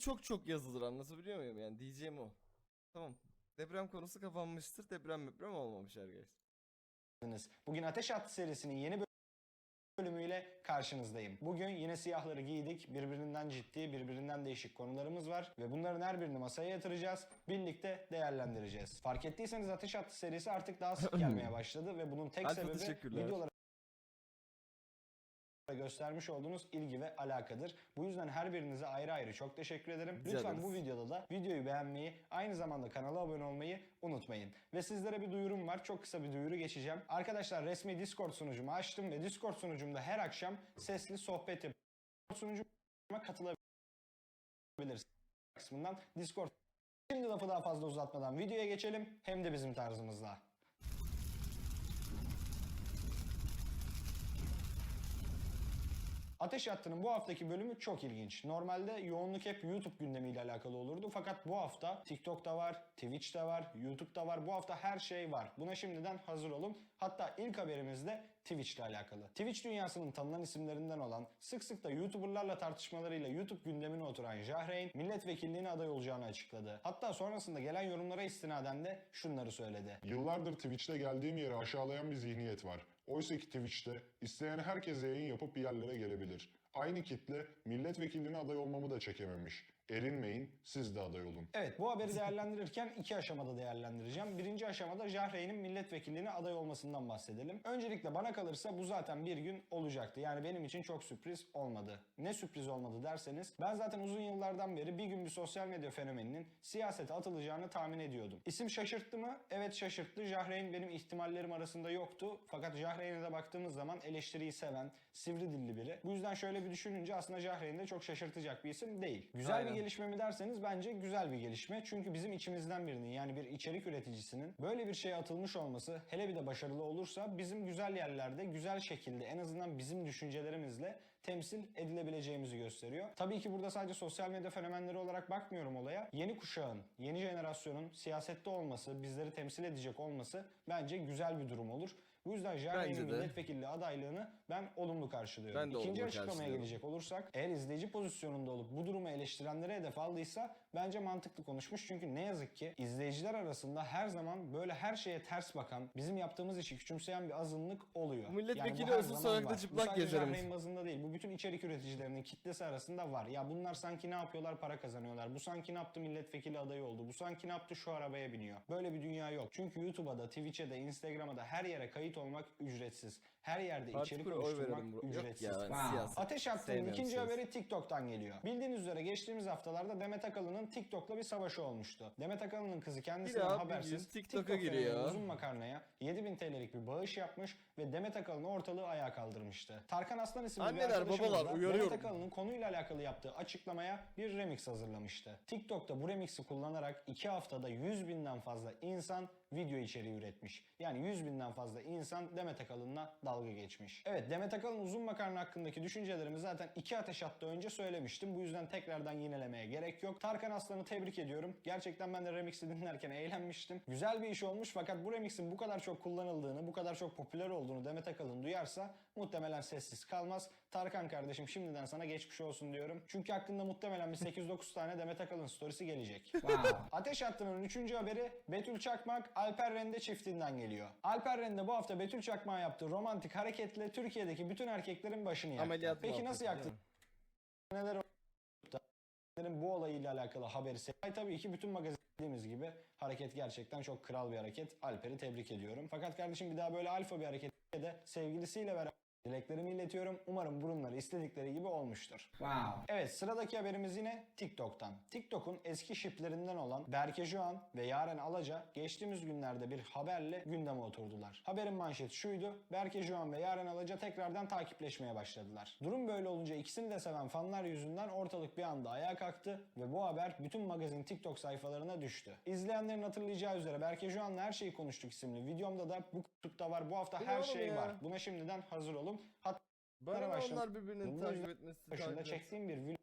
çok çok yazılır anlatabiliyor muyum yani diyeceğim o. Tamam. Deprem konusu kapanmıştır. Deprem deprem olmamış arkadaşlar. Bugün Ateş Hattı serisinin yeni bölümüyle karşınızdayım. Bugün yine siyahları giydik. Birbirinden ciddi, birbirinden değişik konularımız var. Ve bunların her birini masaya yatıracağız. Birlikte değerlendireceğiz. Fark ettiyseniz Ateş Hattı serisi artık daha sık gelmeye başladı. Ve bunun tek Alfa sebebi teşekkürler. videolara göstermiş olduğunuz ilgi ve alakadır. Bu yüzden her birinize ayrı ayrı çok teşekkür ederim. Rica Lütfen ederiz. bu videoda da videoyu beğenmeyi, aynı zamanda kanala abone olmayı unutmayın. Ve sizlere bir duyurum var. Çok kısa bir duyuru geçeceğim. Arkadaşlar resmi Discord sunucumu açtım ve Discord sunucumda her akşam sesli sohbet yapıyorum. Discord sunucuma katılabilirsiniz kısmından Discord. Şimdi lafı daha fazla uzatmadan videoya geçelim. Hem de bizim tarzımızla. Ateş Hattı'nın bu haftaki bölümü çok ilginç. Normalde yoğunluk hep YouTube gündemiyle alakalı olurdu. Fakat bu hafta TikTok'ta var, Twitch'te var, YouTube'da var. Bu hafta her şey var. Buna şimdiden hazır olun. Hatta ilk haberimiz de Twitch'le alakalı. Twitch dünyasının tanınan isimlerinden olan, sık sık da YouTuber'larla tartışmalarıyla YouTube gündemine oturan Jahreyn, milletvekilliğine aday olacağını açıkladı. Hatta sonrasında gelen yorumlara istinaden de şunları söyledi. Yıllardır Twitch'te geldiğim yeri aşağılayan bir zihniyet var. Oysa ki Twitch'te isteyen herkes yayın yapıp bir yerlere gelebilir. Aynı kitle milletvekilliğine aday olmamı da çekememiş. Erinmeyin, siz de aday olun. Evet bu haberi değerlendirirken iki aşamada değerlendireceğim. Birinci aşamada Jahreyn'in milletvekilliğine aday olmasından bahsedelim. Öncelikle bana kalırsa bu zaten bir gün olacaktı. Yani benim için çok sürpriz olmadı. Ne sürpriz olmadı derseniz ben zaten uzun yıllardan beri bir gün bir sosyal medya fenomeninin siyasete atılacağını tahmin ediyordum. İsim şaşırttı mı? Evet şaşırttı. Jahreyn benim ihtimallerim arasında yoktu. Fakat Jahreyn'e de baktığımız zaman eleştiriyi seven, sivri dilli biri. Bu yüzden şöyle bir düşününce aslında Jahreyn de çok şaşırtacak bir isim değil. Güzel Aynen. bir gelişme mi derseniz bence güzel bir gelişme. Çünkü bizim içimizden birinin yani bir içerik üreticisinin böyle bir şeye atılmış olması hele bir de başarılı olursa bizim güzel yerlerde güzel şekilde en azından bizim düşüncelerimizle temsil edilebileceğimizi gösteriyor. Tabii ki burada sadece sosyal medya fenomenleri olarak bakmıyorum olaya. Yeni kuşağın, yeni jenerasyonun siyasette olması, bizleri temsil edecek olması bence güzel bir durum olur. Bu yüzden de. milletvekilliği adaylığını ben olumlu karşılıyorum. Ben de İkinci açıklamaya gelecek olursak eğer izleyici pozisyonunda olup bu durumu eleştirenlere hedef aldıysa bence mantıklı konuşmuş. Çünkü ne yazık ki izleyiciler arasında her zaman böyle her şeye ters bakan, bizim yaptığımız işi küçümseyen bir azınlık oluyor. Milletvekili olsa zaman sokakta çıplak bu sadece gezerim. Bazında değil. Bu bütün içerik üreticilerinin kitlesi arasında var. Ya bunlar sanki ne yapıyorlar para kazanıyorlar. Bu sanki ne yaptı milletvekili adayı oldu. Bu sanki ne yaptı şu arabaya biniyor. Böyle bir dünya yok. Çünkü YouTube'a da, Twitch'e de, Instagram'a da her yere kayıt olmak ücretsiz. Her yerde Artık içerik oluşturmak ücretsiz. ya, siyaset. Ateş Sevmiyorum ikinci siyaset. haberi TikTok'tan geliyor. Bildiğiniz üzere geçtiğimiz haftalarda Demet Akalın'ın TikTok'la bir savaşı olmuştu. Demet Akalın'ın kızı kendisinden habersiz TikTok'a TikTok giriyor. uzun makarnaya 7000 TL'lik bir bağış yapmış ve Demet Akalın ortalığı ayağa kaldırmıştı. Tarkan Aslan isimli bir Anneler, babalar, uyarıyorum. Demet Akalın'ın konuyla alakalı yaptığı açıklamaya bir remix hazırlamıştı. TikTok'ta bu remixi kullanarak 2 haftada 100 binden fazla insan video içeriği üretmiş. Yani 100 binden fazla insan Demet Akalın'la dalga geçmiş. Evet Demet Akalın uzun makarna hakkındaki düşüncelerimi zaten iki ateş hattı önce söylemiştim. Bu yüzden tekrardan yinelemeye gerek yok. Tarkan Aslan'ı tebrik ediyorum. Gerçekten ben de remix'i dinlerken eğlenmiştim. Güzel bir iş olmuş fakat bu remix'in bu kadar çok kullanıldığını, bu kadar çok popüler olduğunu Demet Akalın duyarsa muhtemelen sessiz kalmaz. Tarkan kardeşim şimdiden sana geçmiş olsun diyorum. Çünkü hakkında muhtemelen bir 8-9 tane Demet Akalın storiesi gelecek. Ateş Hattı'nın 3. haberi Betül Çakmak Alper Rende çiftinden geliyor. Alper Rende bu hafta Betül Çakmak'a yaptığı romantik hareketle Türkiye'deki bütün erkeklerin başını yaktı. Ameliyat Peki nasıl yaktı? Neler oldu? bu olayıyla alakalı haberi se- Tabii ki bütün magazinlerimiz gibi hareket gerçekten çok kral bir hareket. Alper'i tebrik ediyorum. Fakat kardeşim bir daha böyle alfa bir harekette de sevgilisiyle beraber dileklerimi iletiyorum. Umarım burunları istedikleri gibi olmuştur. Evet sıradaki haberimiz yine TikTok'tan. TikTok'un eski şiplerinden olan Berke Juan ve Yaren Alaca geçtiğimiz günlerde bir haberle gündeme oturdular. Haberin manşeti şuydu. Berke Juan ve Yaren Alaca tekrardan takipleşmeye başladılar. Durum böyle olunca ikisini de seven fanlar yüzünden ortalık bir anda ayağa kalktı ve bu haber bütün magazin TikTok sayfalarına düştü. İzleyenlerin hatırlayacağı üzere Berke Juan'la her şeyi konuştuk isimli videomda da bu kutupta var. Bu hafta her şey var. Buna şimdiden hazır olun. Hatta ne başladım. onlar birbirinin Bunun takip etmesi. başında çektiğim bir vlog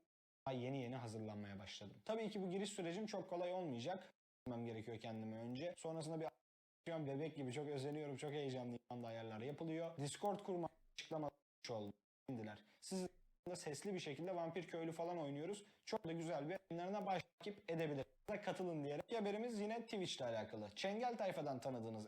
yeni yeni hazırlanmaya başladım. Tabii ki bu giriş sürecim çok kolay olmayacak. Bilmem gerekiyor kendime önce. Sonrasında bir bebek gibi çok özeniyorum, çok heyecanlıyım. Anda ayarlar yapılıyor. Discord kurma açıklama oldu. Indiler. Siz sesli bir şekilde vampir köylü falan oynuyoruz. Çok da güzel bir oyunlarına baş takip edebilirsiniz. Katılın diyerek. Haberimiz yine Twitch ile alakalı. Çengel tayfadan tanıdığınız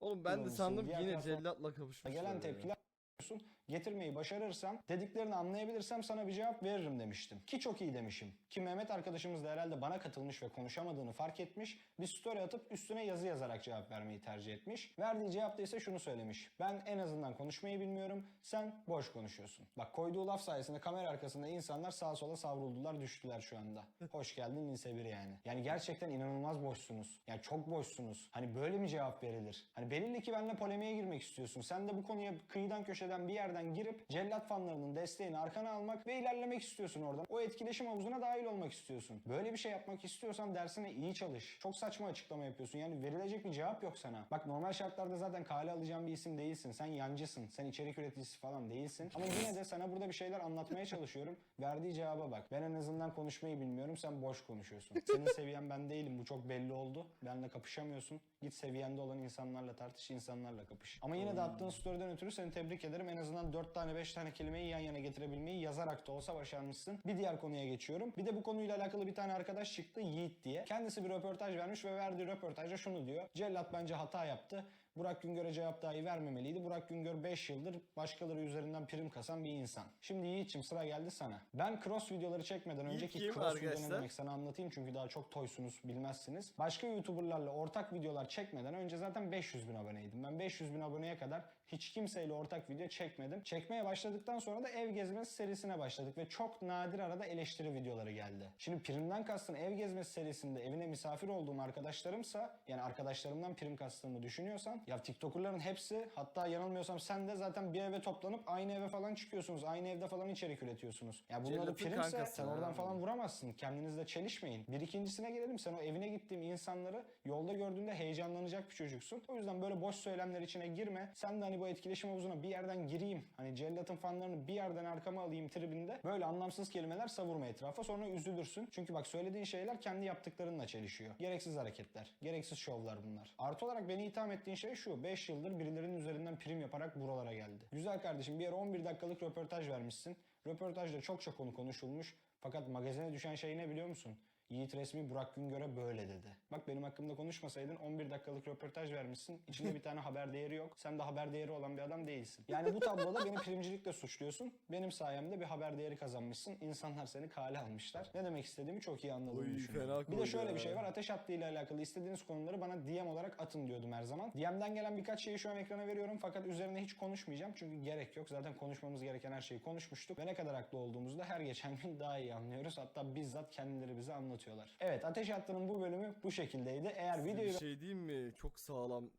Oğlum ben de sandım yine cellatla kapışmışlar. gelen tepkiler yapıyorsun. Getirmeyi başarırsam dediklerini anlayabilirsem sana bir cevap veririm demiştim. Ki çok iyi demişim. Ki Mehmet arkadaşımız da herhalde bana katılmış ve konuşamadığını fark etmiş. Bir story atıp üstüne yazı yazarak cevap vermeyi tercih etmiş. Verdiği cevapta ise şunu söylemiş. Ben en azından konuşmayı bilmiyorum. Sen boş konuşuyorsun. Bak koyduğu laf sayesinde kamera arkasında insanlar sağa sola savruldular düştüler şu anda. Hoş geldin lise 1 yani. Yani gerçekten inanılmaz boşsunuz. Yani çok boşsunuz. Hani böyle mi cevap verilir? Hani belli ki benimle polemiğe girmek istiyorsun. Sen de bu konuya kıyıdan köşeden bir yerden girip cellat fanlarının desteğini arkana almak ve ilerlemek istiyorsun oradan. O etkileşim havuzuna dahil olmak istiyorsun. Böyle bir şey yapmak istiyorsan dersine iyi çalış. Çok saçma açıklama yapıyorsun. Yani verilecek bir cevap yok sana. Bak normal şartlarda zaten kale alacağın bir isim değilsin. Sen yancısın. Sen içerik üreticisi falan değilsin. Ama yine de sana burada bir şeyler anlatmaya çalışıyorum. Verdiği cevaba bak. Ben en azından konuşmayı bilmiyorum. Sen boş konuşuyorsun. Senin seviyen ben değilim. Bu çok belli oldu. Benle kapışamıyorsun. Git seviyende olan insanlarla tartış, insanlarla kapış. Ama yine de attığın story'den ötürü seni tebrik ederim. En azından 4 tane 5 tane kelimeyi yan yana getirebilmeyi yazarak da olsa başarmışsın. Bir diğer konuya geçiyorum. Bir de bu konuyla alakalı bir tane arkadaş çıktı Yiğit diye. Kendisi bir röportaj vermiş ve verdiği röportajda şunu diyor. Cellat bence hata yaptı. Burak Güngör'e cevap dahi vermemeliydi. Burak Güngör 5 yıldır başkaları üzerinden prim kasan bir insan. Şimdi Yiğit'ciğim sıra geldi sana. Ben cross videoları çekmeden Yiğit önceki kim cross video ne demek sana anlatayım çünkü daha çok toysunuz bilmezsiniz. Başka YouTuber'larla ortak videolar çekmeden önce zaten 500 bin aboneydim. Ben 500 bin aboneye kadar hiç kimseyle ortak video çekmedim. Çekmeye başladıktan sonra da ev gezmesi serisine başladık ve çok nadir arada eleştiri videoları geldi. Şimdi primden kastın ev gezmesi serisinde evine misafir olduğum arkadaşlarımsa yani arkadaşlarımdan prim kastığımı düşünüyorsan ya TikToker'ların hepsi hatta yanılmıyorsam sen de zaten bir eve toplanıp aynı eve falan çıkıyorsunuz. Aynı evde falan içerik üretiyorsunuz. Ya bunun adı primse sen oradan falan vuramazsın. Kendinizle çelişmeyin. Bir ikincisine gelelim. Sen o evine gittiğim insanları yolda gördüğünde heyecanlanacak bir çocuksun. O yüzden böyle boş söylemler içine girme. Sen de hani bu etkileşim havuzuna bir yerden gireyim. Hani cellatın fanlarını bir yerden arkama alayım tribinde. Böyle anlamsız kelimeler savurma etrafa. Sonra üzülürsün. Çünkü bak söylediğin şeyler kendi yaptıklarınla çelişiyor. Gereksiz hareketler. Gereksiz şovlar bunlar. Artı olarak beni itham ettiğin şey şu. 5 yıldır birilerinin üzerinden prim yaparak buralara geldi. Güzel kardeşim bir ara 11 dakikalık röportaj vermişsin. Röportajda çokça konu konuşulmuş. Fakat magazine düşen şey ne biliyor musun? Yiğit resmi Burak Güngör'e böyle dedi. Bak benim hakkımda konuşmasaydın 11 dakikalık röportaj vermişsin. İçinde bir tane haber değeri yok. Sen de haber değeri olan bir adam değilsin. Yani bu tabloda beni primcilikle suçluyorsun. Benim sayemde bir haber değeri kazanmışsın. İnsanlar seni kale almışlar. Ne demek istediğimi çok iyi anladığını Oy, düşünüyorum. Bir de şöyle ya. bir şey var. Ateş hattı ile alakalı istediğiniz konuları bana DM olarak atın diyordum her zaman. DM'den gelen birkaç şeyi şu an ekrana veriyorum fakat üzerine hiç konuşmayacağım. Çünkü gerek yok. Zaten konuşmamız gereken her şeyi konuşmuştuk. Ve ne kadar haklı olduğumuzu da her geçen gün daha iyi anlıyoruz. Hatta bizzat kendileri bize anlatıyorlar. Evet Ateş Hattı'nın bu bölümü bu şekildeydi. Eğer videoyu bir şey diyeyim mi? Çok sağlam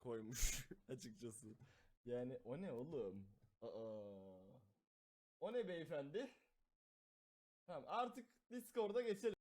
koymuş açıkçası. Yani o ne oğlum? Aa. O ne beyefendi? Tamam artık Discord'a geçelim.